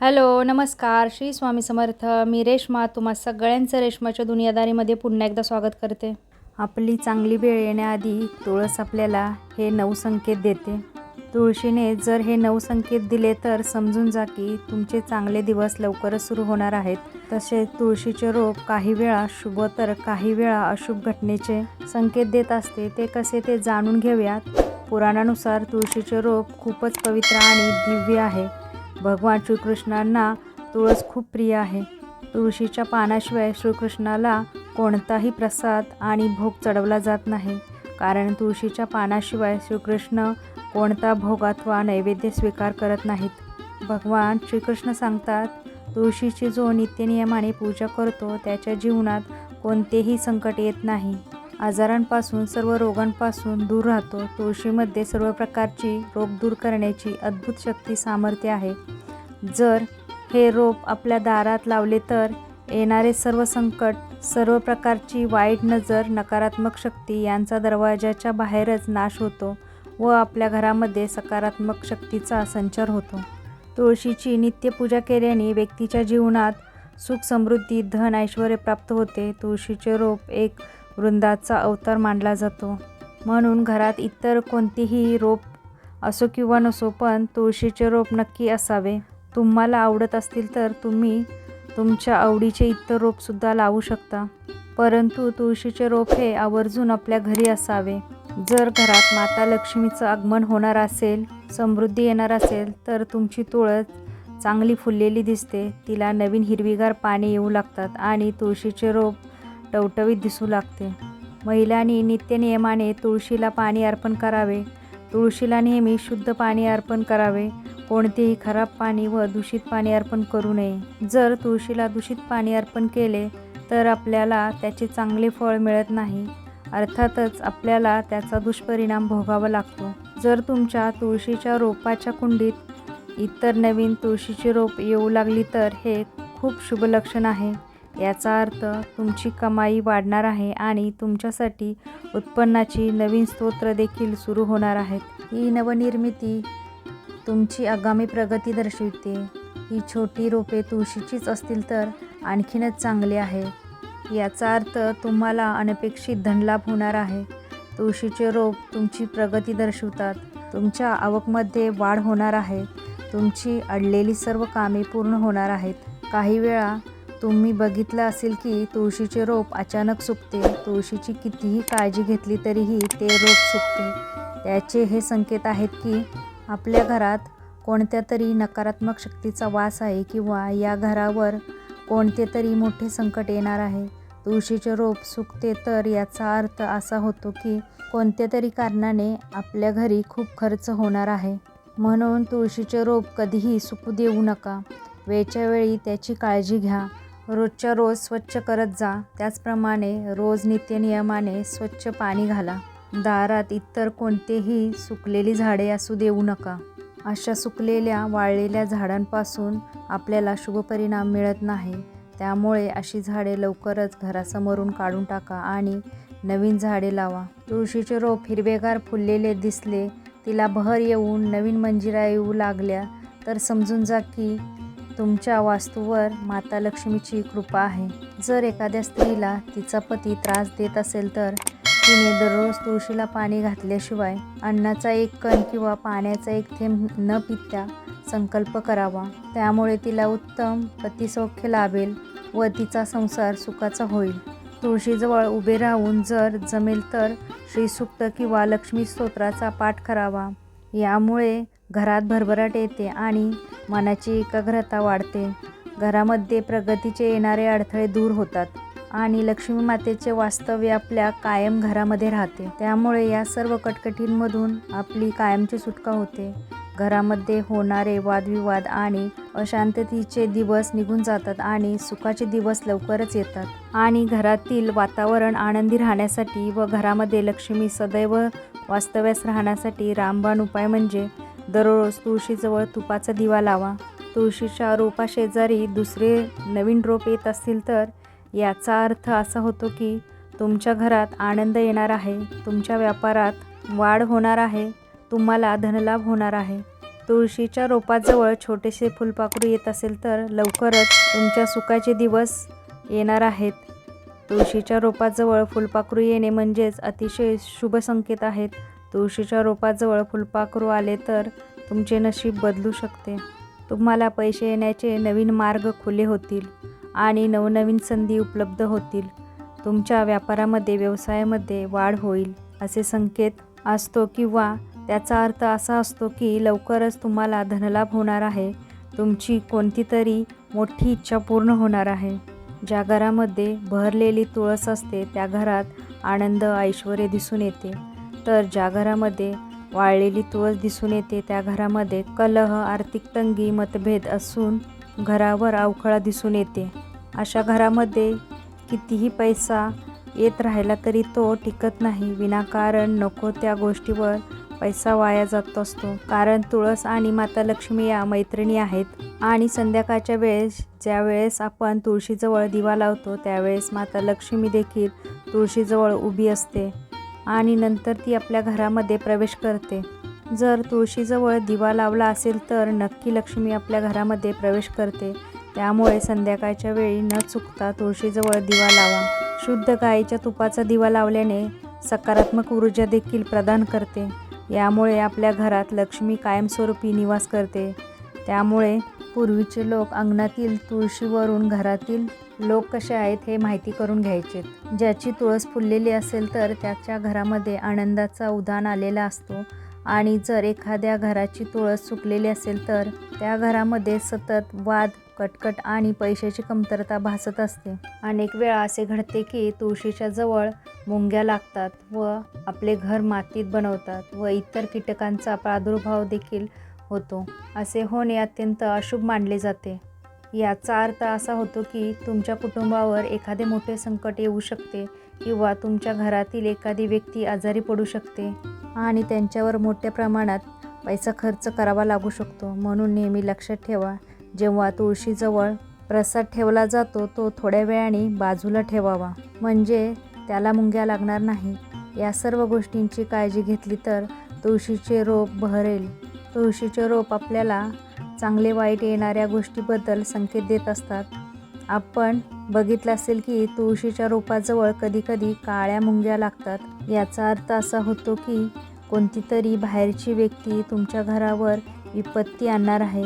Hello नमस्कार. श्री स्वामी समर्थ. मी रेश्मा. तुम्हा सगळ्यांचं रेश्माच्या दुनियादारीमध्ये पुन्हा एकदा स्वागत करते. आपली चांगली वेळ येण्याआधी तुळस आपल्याला हे नऊ संकेत देते. तुळशीने जर हे नऊ संकेत दिले तर समजून जा की तुमचे चांगले दिवस लवकरच सुरू होणार आहेत. तसे तुळशीचे रोप काही वेळा शुभ तर काही वेळा अशुभ घटनेचे संकेत देत असते. ते कसे ते जाणून घेऊयात. पुराणानुसार तुळशीचे रोप खूपच पवित्र आणि दिव्य आहे. भगवान श्रीकृष्णांना तुळस खूप प्रिय आहे. तुळशीच्या पानाशिवाय श्रीकृष्णाला कोणताही प्रसाद आणि भोग चढवला जात नाही. कारण तुळशीच्या पानाशिवाय श्रीकृष्ण कोणता भोग अथवा नैवेद्य स्वीकार करत नाहीत. भगवान श्रीकृष्ण सांगतात तुळशीची जो नित्यनियमाने पूजा करतो त्याच्या जीवनात कोणतेही संकट येत नाही. आजारांपासून सर्व रोगांपासून दूर राहतो. तुळशीमध्ये सर्व प्रकारची रोग दूर करण्याची अद्भुत शक्ती सामर्थ्य आहे. जर हे रोप आपल्या दारात लावले तर येणारे सर्व संकट सर्व प्रकारची वाईट नजर नकारात्मक शक्ती यांचा दरवाजाच्या बाहेरच नाश होतो व आपल्या घरामध्ये सकारात्मक शक्तीचा संचार होतो. तुळशीची नित्यपूजा केल्याने व्यक्तीच्या जीवनात सुख समृद्धी धन ऐश्वर प्राप्त होते. तुळशीचे रोप एक वृंदाचा अवतार मानला जातो. म्हणून घरात इतर कोणतीही रोप असो किंवा नसो पण तुळशीचे रोप नक्की असावे. तुम्हाला आवडत असतील तर तुम्ही तुमच्या आवडीचे इतर रोपसुद्धा लावू शकता. परंतु तुळशीचे रोप हे आवर्जून आपल्या घरी असावे. जर घरात माता लक्ष्मीचं आगमन होणार असेल समृद्धी येणार असेल तर तुमची तुळस चांगली फुललेली दिसते. तिला नवीन हिरवीगार पाने येऊ लागतात आणि तुळशीचे रोप टवटवीत दिसू लागते. महिलांनी नित्यनियमाने तुळशीला पाणी अर्पण करावे. तुळशीला नेहमी शुद्ध पाणी अर्पण करावे. कोणतेही खराब पाणी व दूषित पाणी अर्पण करू नये. जर तुळशीला दूषित पाणी अर्पण केले तर आपल्याला त्याचे चांगले फळ मिळत नाही. अर्थातच आपल्याला त्याचा दुष्परिणाम भोगावा लागतो. जर तुमच्या तुळशीच्या रोपाच्या कुंडीत इतर नवीन तुळशीची रोप येऊ लागली तर हे खूप शुभ लक्षण आहे. याचा अर्थ तुमची कमाई वाढणार आहे आणि तुमच्यासाठी उत्पन्नाची नवीन स्तोत्र देखील सुरू होणार आहेत. ही नवनिर्मिती तुमची आगामी प्रगती दर्शविते. ही छोटी रोपे तुळशीचीच असतील तर आणखीनच चांगली आहे. याचा अर्थ तुम्हाला अनपेक्षित धनलाभ होणार आहे. तुळशीचे रोप तुमची प्रगती दर्शवतात. तुमच्या आवकमध्ये वाढ होणार आहे. तुमची अडलेली सर्व कामे पूर्ण होणार आहेत. काही वेळा तुम्ही बघितलं असेल की तुळशीचे रोप अचानक सुकते. तुळशीची कितीही काळजी घेतली तरीही ते रोप सुकते. त्याचे हे संकेत आहेत की आपल्या घरात कोणत्या तरी नकारात्मक शक्तीचा वास आहे किंवा या घरावर कोणते तरी मोठे संकट येणार आहे. तुळशीचे रोप सुकते तर याचा अर्थ असा होतो की कोणत्या तरी कारणाने आपल्या घरी खूप खर्च होणार आहे. म्हणून तुळशीचे रोप कधीही सुकू देऊ नका. वेळच्या वेळी त्याची काळजी घ्या. रोजच्या रोज स्वच्छ करत जा. त्याचप्रमाणे रोज नित्यनियमाने स्वच्छ पाणी घाला. दारात इतर कोणतेही सुकलेली झाडे असू देऊ नका. अशा सुकलेल्या वाळलेल्या झाडांपासून आपल्याला शुभ परिणाम मिळत नाही. त्यामुळे अशी झाडे लवकरच घरासमोरून काढून टाका आणि नवीन झाडे लावा. तुळशीचे रोप हिरवेगार फुललेले दिसले तिला बहर येऊन नवीन मंजिरा येऊ लागल्या तर समजून जा की तुमच्या वास्तूवर माता लक्ष्मीची कृपा आहे. जर एखाद्या स्त्रीला तिचा पती त्रास देत असेल तर तिने दररोज तुळशीला पाणी घातल्याशिवाय अन्नाचा एक कण किंवा पाण्याचा एक थेंब न पित्या संकल्प करावा. त्यामुळे तिला उत्तम पतिसौख्य लाभेल व तिचा संसार सुखाचा होईल. तुळशीजवळ उभे राहून जर जमेल तर श्रीसूक्त किंवा लक्ष्मी स्तोत्राचा पाठ करावा. यामुळे घरात भरभराट येते आणि मनाची एकाग्रता वाढते. घरामध्ये प्रगतीचे येणारे अडथळे दूर होतात आणि लक्ष्मी मातेचे वास्तव्य आपल्या कायम घरामध्ये राहते. त्यामुळे या सर्व कटकटींमधून आपली कायमची सुटका होते. घरामध्ये होणारे वादविवाद आणि अशांततेचे दिवस निघून जातात आणि सुखाचे दिवस लवकरच येतात. आणि घरातील वातावरण आनंदी राहण्यासाठी व घरामध्ये लक्ष्मी सदैव वास्तव्यास राहण्यासाठी रामबाण उपाय म्हणजे दररोज तुळशीजवळ तुपाचा दिवा लावा. तुळशीच्या रोपाशेजारी दुसरे नवीन रोप येत असतील तर याचा अर्थ असा होतो की तुमच्या घरात आनंद येणार आहे तुमच्या व्यापारात वाढ होणार आहे तुम्हाला धनलाभ होणार आहे. तुळशीच्या रोपाजवळ छोटेसे फुलपाखरू येत असेल तर लवकरच तुमच्या सुखाचे दिवस येणार आहेत. तुळशीच्या रोपाजवळ फुलपाखरू येणे म्हणजेच अतिशय शुभ संकेत आहेत. तुळशीच्या रोपाजवळ फुलपाखरू आले तर तुमचे नशीब बदलू शकते. तुम्हाला पैसे येण्याचे नवीन मार्ग खुले होतील आणि नवनवीन संधी उपलब्ध होतील. तुमच्या व्यापारामध्ये व्यवसायामध्ये वाढ होईल असे संकेत असतो किंवा त्याचा अर्थ असा असतो की लवकरच तुम्हाला धनलाभ होणार आहे. तुमची कोणती तरी मोठी इच्छा पूर्ण होणार आहे. ज्या घरामध्ये बहरलेली तुळस असते त्या घरात आनंद ऐश्वर दिसून येते. तर ज्या घरामध्ये वाळलेली तुळस दिसून येते त्या घरामध्ये कलह आर्थिक तंगी मतभेद असून घरावर अवखळा दिसून येते. अशा घरामध्ये कितीही पैसा येत राहिला तरी तो टिकत नाही. विनाकारण नको त्या गोष्टीवर पैसा वाया जात असतो. कारण तुळस आणि माता लक्ष्मी या मैत्रिणी आहेत आणि संध्याकाळच्या वेळेस ज्या वेळेस आपण तुळशीजवळ दिवा लावतो त्यावेळेस माता लक्ष्मी देखील तुळशीजवळ उभी असते. आणि नंतर ती आपल्या घरामध्ये प्रवेश करते. जर तुळशीजवळ दिवा लावला असेल तर नक्की लक्ष्मी आपल्या घरामध्ये प्रवेश करते. त्यामुळे संध्याकाळच्या वेळी न चुकता तुळशीजवळ दिवा लावा. शुद्ध गाईच्या तुपाचा दिवा लावल्याने सकारात्मक ऊर्जा देखील प्रदान करते. यामुळे आपल्या घरात लक्ष्मी कायमस्वरूपी निवास करते. त्यामुळे पूर्वीचे लोक अंगणातील तुळशीवरून घरातील लोक कसे आहेत हे माहिती करून घ्यायचे. ज्याची तुळस फुललेली असेल तर त्याच्या घरामध्ये आनंदाचा उदान आलेला असतो आणि जर एखाद्या घराची तुळस सुकलेली असेल तर त्या घरामध्ये सतत वाद कटकट आणि पैशाची कमतरता भासत असते. अनेक वेळा असे घडते की तुळशीच्या जवळ मुंग्या लागतात व आपले घर मातीत बनवतात व इतर कीटकांचा प्रादुर्भाव देखील होतो. असे होणे अत्यंत अशुभ मानले जाते. याचा अर्थ असा होतो की तुमच्या कुटुंबावर एखादे मोठे संकट येऊ शकते किंवा तुमच्या घरातील एखादी व्यक्ती आजारी पडू शकते आणि त्यांच्यावर मोठ्या प्रमाणात पैसा खर्च करावा लागू शकतो. म्हणून नेहमी लक्षात ठेवा जेव्हा तुळशीजवळ प्रसाद ठेवला जातो तो थोड्या वेळाने बाजूला ठेवावा. म्हणजे त्याला मुंग्या लागणार नाही. या सर्व गोष्टींची काळजी घेतली तर तुळशीचे रोप बहरेल. तुळशीचे रोप आपल्याला चांगले वाईट येणाऱ्या गोष्टीबद्दल संकेत देत असतात. आपण बघितलं असेल की तुळशीच्या रोपाजवळ कधीकधी काळ्या मुंग्या लागतात. याचा अर्थ असा होतो की कोणती तरी बाहेरची व्यक्ती तुमच्या घरावर विपत्ती आणणार आहे.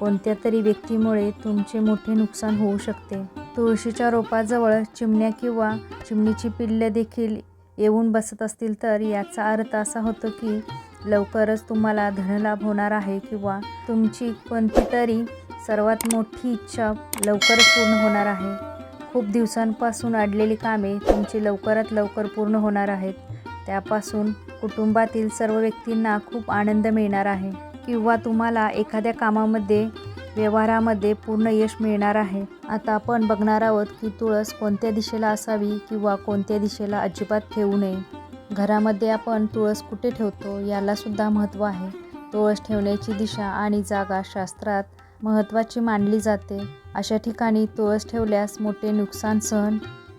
कोणत्या तरी व्यक्तीमुळे तुमचे मोठे नुकसान होऊ शकते. तुळशीच्या रोपाजवळ चिमण्या किंवा चिमणीची पिल्लं देखील येऊन बसत असतील तर याचा अर्थ असा होतो की लवकरच तुम्हाला धनलाभ होणार आहे किंवा तुमची कोणती तरी सर्वात मोठी इच्छा लवकरच पूर्ण होणार आहे. खूप दिवसांपासून अडलेली कामे तुमची लवकरात लवकर पूर्ण होणार आहेत. त्यापासून कुटुंबातील सर्व व्यक्तींना खूप आनंद मिळणार आहे. किंवा तुम्हाला एखाद्या कामामध्ये व्यवहारामध्ये पूर्ण यश मिळणार आहे. आता आपण बघणार आहोत की तुळस कोणत्या दिशेला असावी किंवा कोणत्या दिशेला अजिबात ठेवू नये. घरामध्ये आपण तुळस कुठे ठेवतो यालासुद्धा महत्त्व आहे. तुळस ठेवण्याची दिशा आणि जागा शास्त्रात महत्त्वाची मानली जाते. अशा ठिकाणी तुळस ठेवल्यास मोठे नुकसान सहन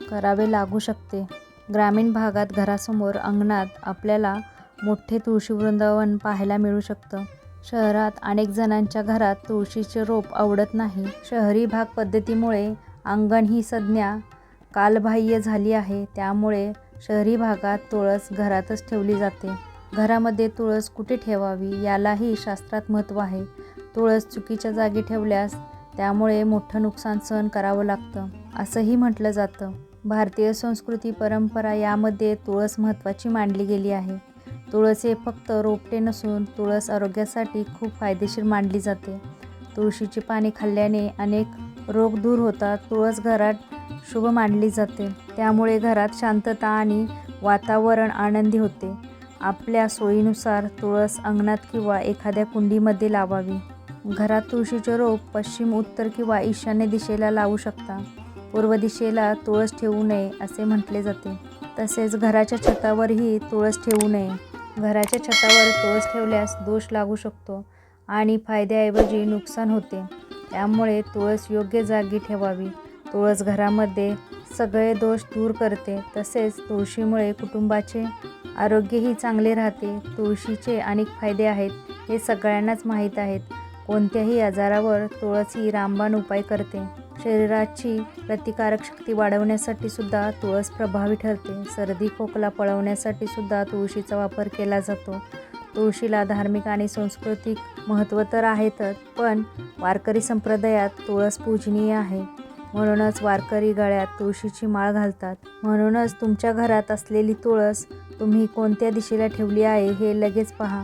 करावे लागू शकते. ग्रामीण भागात घरासमोर अंगणात आपल्याला मोठे तुळशी वृंदावन पाहायला मिळू शकतं. शहरात अनेक जणांच्या घरात तुळशीचे रोप आवडत नाही. शहरी भाग पद्धतीमुळे अंगण ही संज्ञा कालबाह्य झाली आहे. त्यामुळे शहरी भागात तुळस घरातच ठेवली जाते. घरामध्ये तुळस कुठे ठेवावी यालाही शास्त्रात महत्त्व आहे. तुळस चुकीच्या जागी ठेवल्यास त्यामुळे मोठं नुकसान सहन करावं लागतं असंही म्हटलं जातं. भारतीय संस्कृती परंपरा यामध्ये तुळस महत्त्वाची मानली गेली आहे. तुळस हे फक्त रोपटे नसून तुळस आरोग्यासाठी खूप फायदेशीर मानली जाते. तुळशीची पाने खाल्ल्याने अनेक रोग दूर होतात तुळस घरात शुभ मानली जाते. त्यामुळे घरात शांतता आणि वातावरण आनंदी होते. आपल्या सोयीनुसार तुळस अंगणात किंवा एखाद्या कुंडीमध्ये लावावी. घरात तुळशीचे रोप पश्चिम उत्तर किंवा ईशान्य दिशेला लावू शकता. पूर्व दिशेला तुळस ठेवू नये असे म्हटले जाते. तसेच घराच्या छतावरही तुळस ठेवू नये. घराच्या छतावर तुळस ठेवल्यास दोष लागू शकतो आणि फायद्याऐवजी नुकसान होते. त्यामुळे तुळस योग्य जागी ठेवावी. तुळस घरामध्ये सगळे दोष दूर करते तसेच तुळशीमुळे कुटुंबाचे आरोग्यही चांगले राहते. तुळशीचे अनेक फायदे आहेत हे सगळ्यांनाच माहीत आहेत. कोणत्याही आजारावर तुळस ही रामबाण उपाय करते. शरीराची प्रतिकारक शक्ती वाढवण्यासाठी सुद्धा तुळस प्रभावी ठरते. सर्दी खोकला पळवण्यासाठी सुद्धा तुळशीचा वापर केला जातो. तुळशीला धार्मिक आणि सांस्कृतिक महत्त्व तर आहेतच पण वारकरी संप्रदायात तुळस पूजनीय आहे. म्हणूनच वारकरी गळ्यात तुळशीची माळ घालतात. म्हणूनच तुमच्या घरात असलेली तुळस तुम्ही कोणत्या दिशेला ठेवली आहे हे लगेच पहा.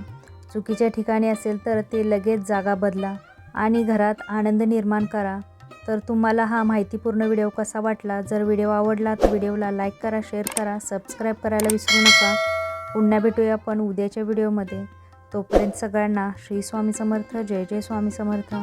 चुकीच्या ठिकाणी असेल तर ते लगेच जागा बदला आणि घरात आनंद निर्माण करा. तर तुम्हाला हा माहितीपूर्ण व्हिडिओ कसा वाटला? जर व्हिडिओ आवडला तर व्हिडिओला लाईक करा शेअर करा सबस्क्राईब करायला विसरू नका. पुन्हा भेटूया आपण उद्याच्या व्हिडिओमध्ये. तोपर्यंत सगळ्यांना श्री स्वामी समर्थ जय जय स्वामी समर्थ.